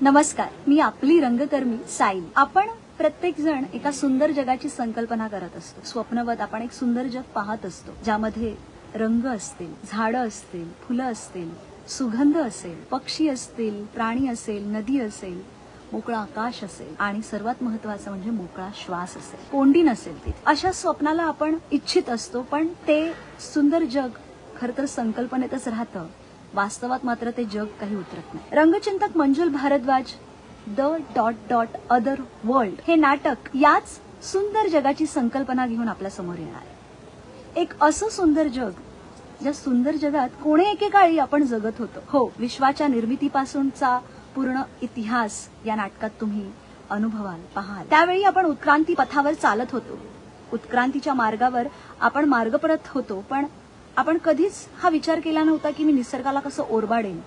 नमस्कार मी आपली रंगकर्मी साईल आपण प्रत्येक जण एका सुंदर जगाची संकल्पना करत असतो. स्वप्नवत आपण एक सुंदर जग पाहत असतो. ज्यामध्ये रंग असतील झाडं असतील फुलं असतील सुगंध असेल पक्षी असतील प्राणी असेल नदी असेल मोकळा आकाश असेल आणि सर्वात महत्वाचं म्हणजे मोकळा श्वास असेल. कोंडी नसेल ती. अशा स्वप्नाला आपण इच्छित असतो पण ते सुंदर जग खर तर संकल्पनेतच राहतं. वास्तवात मात्र ते जग काही उतरत नाही. रंगचिंतक Manjul Bhardwaj the dot dot other world हे नाटक याच सुंदर जगाची संकल्पना घेऊन आपल्यासमोर येणार आहे. एक असं सुंदर जग ज्या सुंदर जगात कोणे एकेकाळी आपण जगत होतो. हो विश्वाच्या निर्मितीपासूनचा पूर्ण इतिहास या नाटकात तुम्ही अनुभवाल पाहाल. त्यावेळी आपण उत्क्रांती पथावर चालत होतो. उत्क्रांतीच्या मार्गावर आपण मार्गपरत होतो पण आपण कधीच हा विचार केला नव्हता की मी निसर्गाला कसं ओरबाडेन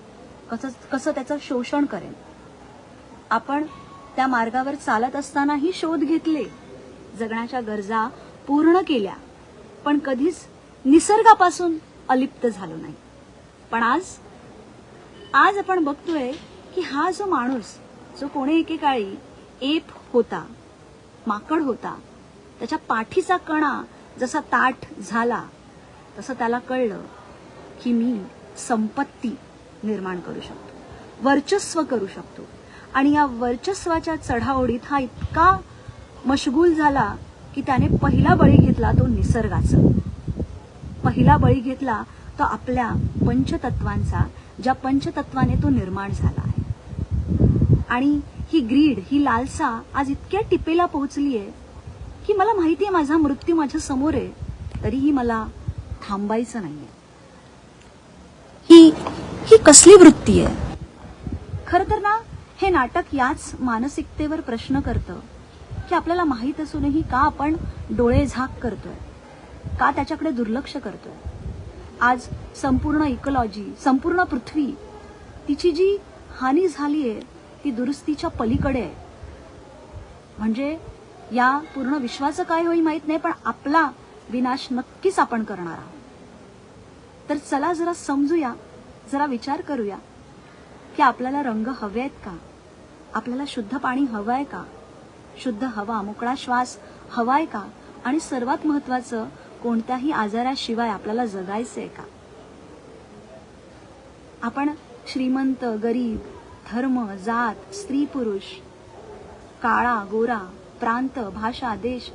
कसं कसं त्याचं शोषण करेन. आपण त्या मार्गावर चालत असतानाही शोध घेतले जगण्याच्या गरजा पूर्ण केल्या पण कधीच निसर्गापासून अलिप्त झालो नाही. पण आज आज आपण बघतोय की हा जो माणूस जो कोणी एकेकाळी एप होता माकड होता त्याच्या पाठीचा कणा जसा ताठ झाला तसं त्याला कळलं की मी संपत्ती निर्माण करू शकतो वर्चस्व करू शकतो. आणि या वर्चस्वाच्या चढाओढीत हा इतका मशगूल झाला की त्याने पहिला बळी घेतला तो निसर्गाचा. पहिला बळी घेतला तो आपल्या पंचतत्वांचा ज्या पंचतत्वाने तो निर्माण झाला आहे. आणि ही ग्रीड ही लालसा आज इतक्या टिपेला पोहोचली आहे की मला माहिती आहे माझा मृत्यू माझ्यासमोर आहे तरीही मला थांबायचं नाहीये. ही ही कसली वृत्ती आहे? खर तर ना हे नाटक याच मानसिकतेवर प्रश्न करतं की आपल्याला माहीत असूनही का आपण डोळे झाक करतोय? का त्याच्याकडे दुर्लक्ष करतोय? आज संपूर्ण इकोलॉजी संपूर्ण पृथ्वी तिची जी हानी झाली आहे ती दुरुस्तीच्या पलीकडे आहे. म्हणजे या पूर्ण विश्वाचं काय होईल माहीत नाही पण आपला विनाश नक्कीच आपण करणार आहोत. तर चला जरा समजूया जरा विचार करूया की आपल्याला रंग हवे आहेत का? आपल्याला शुद्ध पाणी हवं आहे का? शुद्ध हवा मोकळा श्वास हवाय का? आणि सर्वात महत्वाचं कोणत्याही आजाराशिवाय आपल्याला जगायचंय का? आपण श्रीमंत गरीब धर्म जात स्त्री पुरुष काळा गोरा प्रांत भाषा देश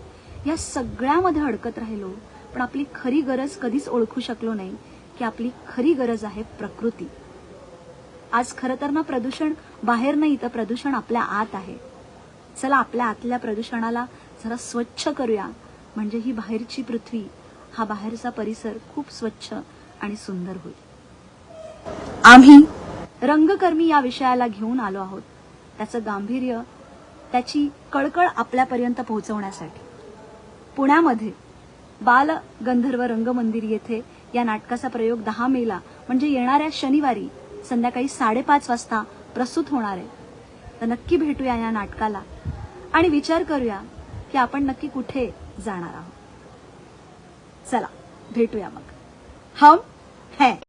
या सगळ्यामध्ये अडकत राहिलो. पण आपली खरी गरज कधीच ओळखू शकलो नाही की आपली खरी गरज आहे प्रकृती. आज खरं तर ना प्रदूषण बाहेर नाही तर प्रदूषण आपल्या आत आहे. चला आपल्या आतल्या प्रदूषणाला जरा स्वच्छ करूया. म्हणजे ही बाहेरची पृथ्वी हा बाहेरचा परिसर खूप स्वच्छ आणि सुंदर होईल. आम्ही रंगकर्मी या विषयाला घेऊन आलो आहोत. त्याचं गांभीर्य त्याची कळकळ आपल्यापर्यंत पोहोचवण्यासाठी. पुण्यामध्ये बाल गंधर्व रंगमंदिर येथे या नाटकाचा प्रयोग दहा मेला म्हणजे येणाऱ्या शनिवारी संध्याकाळी साडेपाच वाजता प्रस्तुत होणार आहे. तर नक्की भेटूया या नाटकाला आणि विचार करूया की आपण नक्की कुठे जाणार आहोत. चला भेटूया मग. हम है.